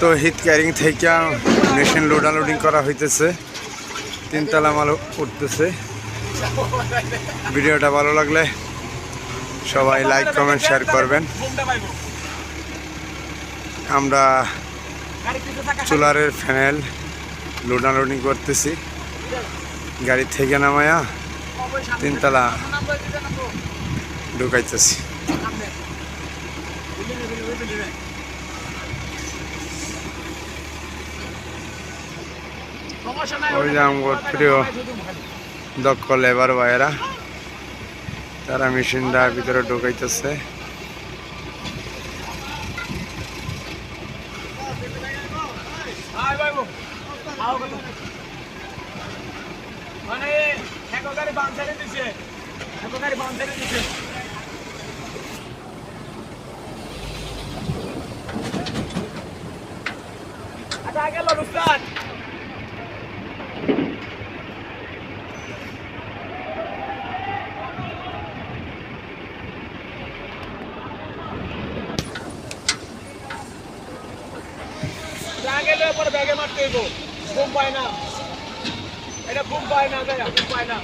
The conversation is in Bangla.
তো হিট ক্যারিং থেকে মেশিন লোডা লোডিং করা হইতেছে। তিনতলা মাল উঠতেছে। ভিডিওটা ভালো লাগলে সবাই লাইক কমেন্ট শেয়ার করবেন। আমরা চুলারের ফ্যানেল লোডা লোডিং করতেছি। গাড়ি থেকে নামায়া তিনতলা ঢুকাইতেছি। প্রিয় দক্ষ লেবার ভাইয়েরা তারা মেশিনটা ভিতরে ঢুকাইতেছে। মানে একগাড়ি বাঁধারে দিছে। দিছে লো উস্তাদ আগে ব্যাগে মারতে হইব। ঘুম পায় না। এটা ঘুম পায় না ঘুম পায় না।